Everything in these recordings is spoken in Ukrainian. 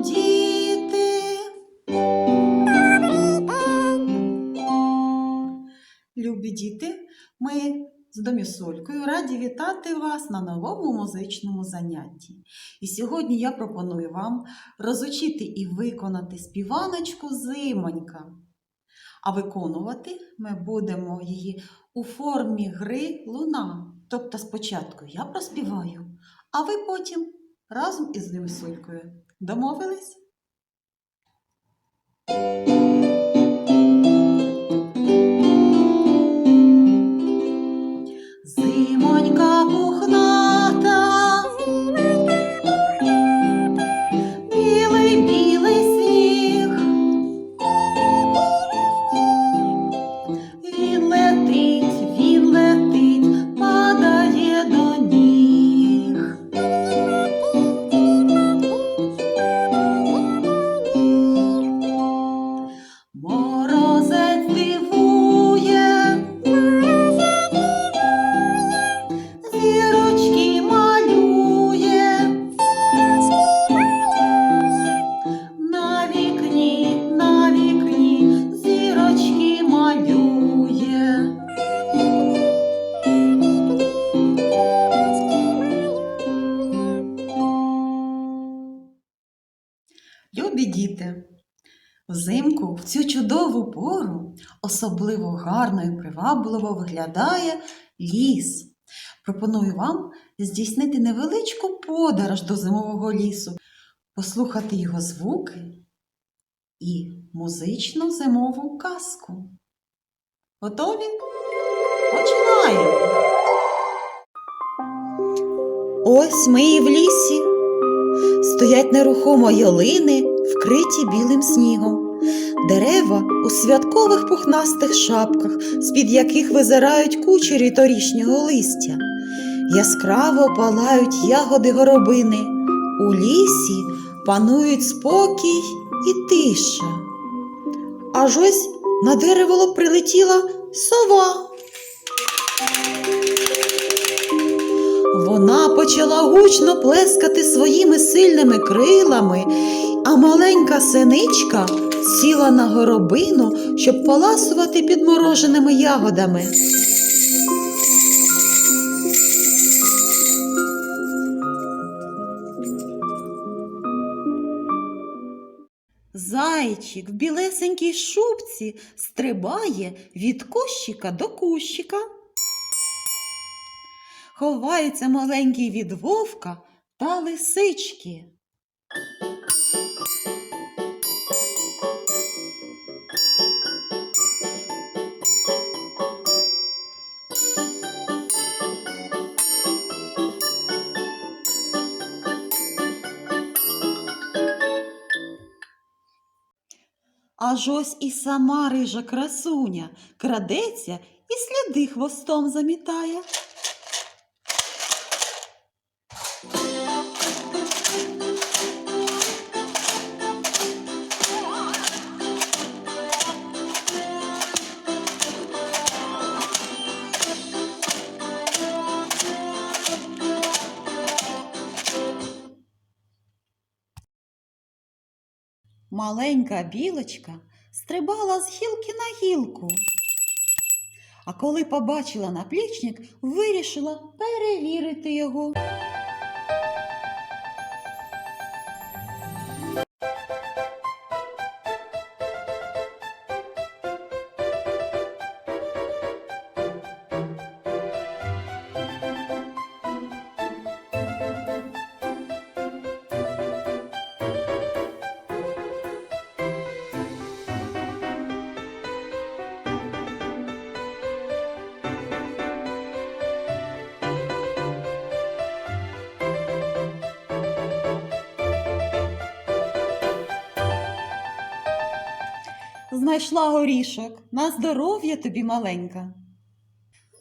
діти. Любі діти, ми з домісолькою раді вітати вас на новому музичному занятті. І сьогодні я пропоную вам розучити і виконати співаночку зимонька. А виконувати ми будемо її у формі гри луна. Тобто спочатку я проспіваю, а ви потім разом із домісолькою. Домовились? Морозець дивує, зірочки малює. На вікні, на вікні зірочки малює. Любі діти, взимку в цю чудову пору особливо гарно і привабливо виглядає ліс. Пропоную вам здійснити невеличку подорож до зимового лісу, послухати його звуки і музичну зимову казку. Готові? Починаємо! Ось ми і в лісі. Стоять нерухомо ялини, вкриті білим снігом. Дерева у святкових пухнастих шапках, з-під яких визирають кучері торішнього листя. Яскраво палають ягоди горобини. У лісі панують спокій і тиша. Аж ось на дерево прилетіла сова. Вона почала гучно плескати своїми сильними крилами, а маленька синичка сіла на горобину, щоб поласувати підмороженими ягодами. Зайчик в білесенькій шубці стрибає від кущика до кущика. Ховається маленький від вовка та лисички. Аж ось і сама рижа красуня крадеться і сліди хвостом замітає. Маленька білочка стрибала з гілки на гілку. А коли побачила наплічник, вирішила перевірити його. Знайшла горішок, на здоров'я тобі маленька.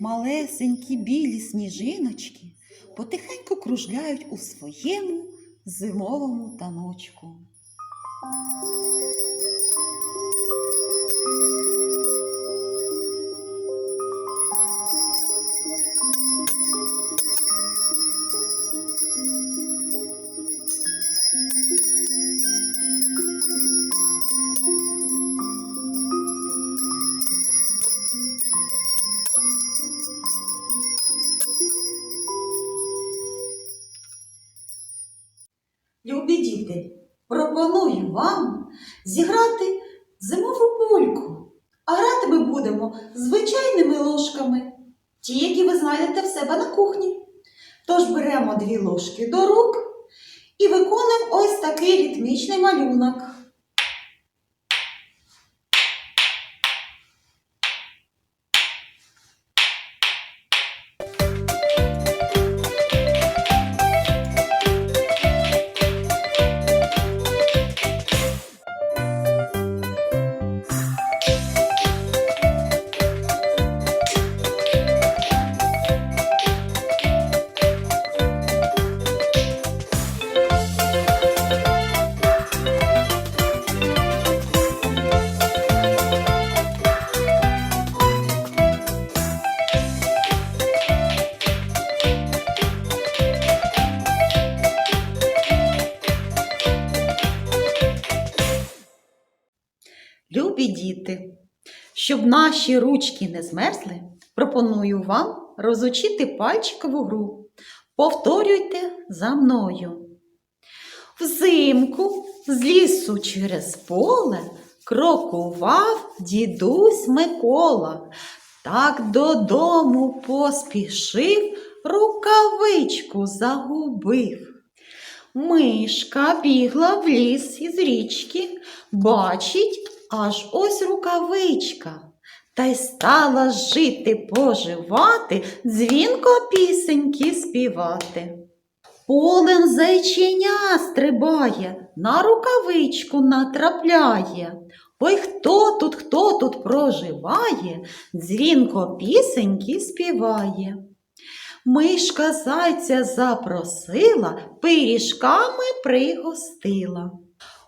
Малесенькі білі сніжиночки потихеньку кружляють у своєму зимовому таночку. Любі діти, пропоную вам зіграти зимову пульку. А грати ми будемо звичайними ложками, ті, які ви знайдете в себе на кухні. Тож беремо дві ложки до рук і виконуємо ось такий ритмічний малюнок. Щоб наші ручки не змерзли, пропоную вам розучити пальчикову гру. Повторюйте за мною. Взимку з лісу через поле крокував дідусь Микола. Так додому поспішив, рукавичку загубив. Мишка бігла в ліс із річки, бачить, аж ось рукавичка. Та й стала жити поживати, дзвінко пісеньки співати. Полем зайченя стрибає, на рукавичку натрапляє. Ой, хто тут, хто тут проживає, дзвінко пісеньки співає. Мишка зайця запросила, пиріжками пригостила.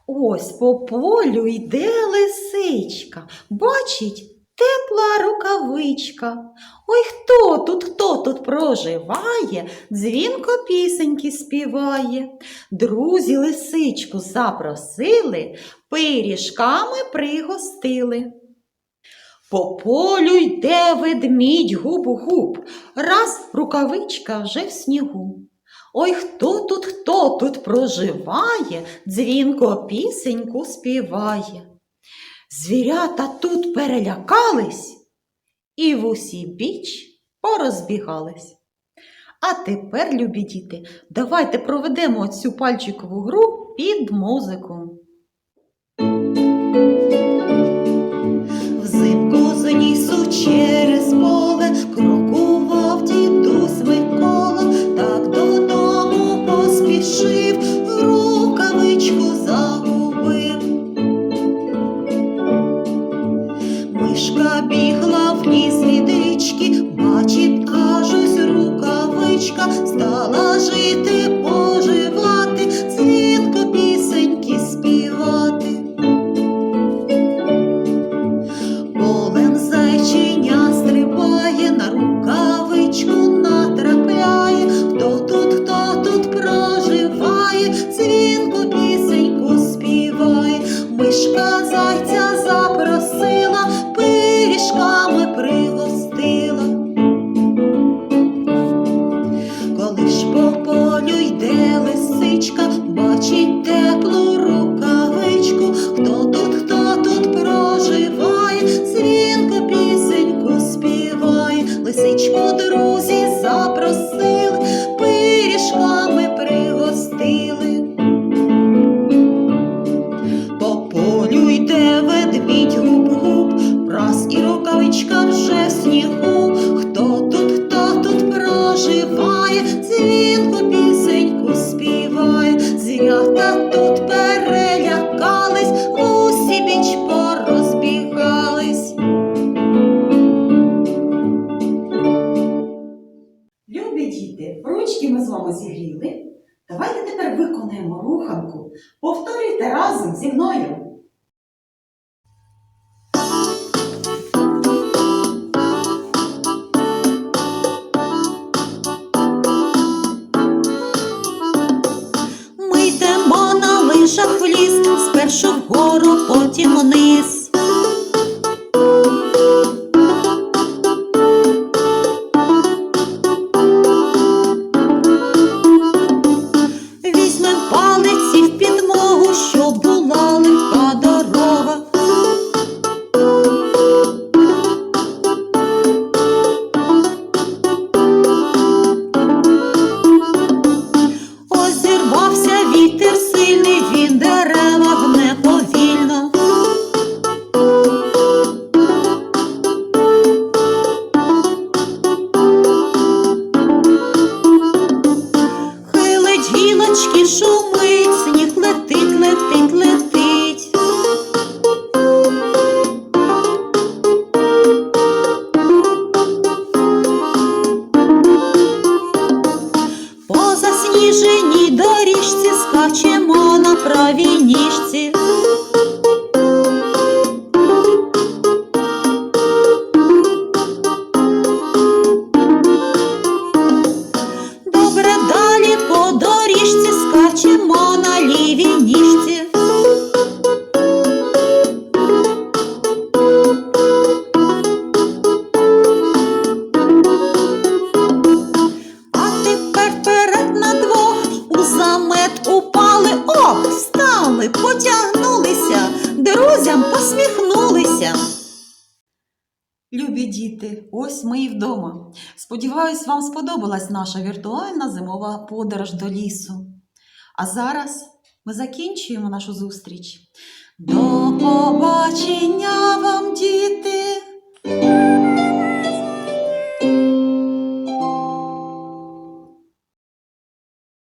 Ось по полю йде лисичка, бачить тепла рукавичка. Ой, хто тут, хто тут проживає, дзвінко пісеньки співає. Друзі лисичку запросили, пиріжками пригостили. По полю йде ведмідь губ-губ, раз рукавичка вже в снігу. Ой, хто тут, хто тут проживає, дзвінко пісеньку співає. Звірята тут перелякались і в усі біч порозбігались. А тепер, любі діти, давайте проведемо цю пальчикову гру під музику. Взимку з лісу Давайте тепер виконаємо руханку. Повторюйте разом зі мною. Любі діти, ось ми і вдома. Сподіваюсь, вам сподобалась наша віртуальна зимова подорож до лісу. А зараз ми закінчуємо нашу зустріч. До побачення вам, діти!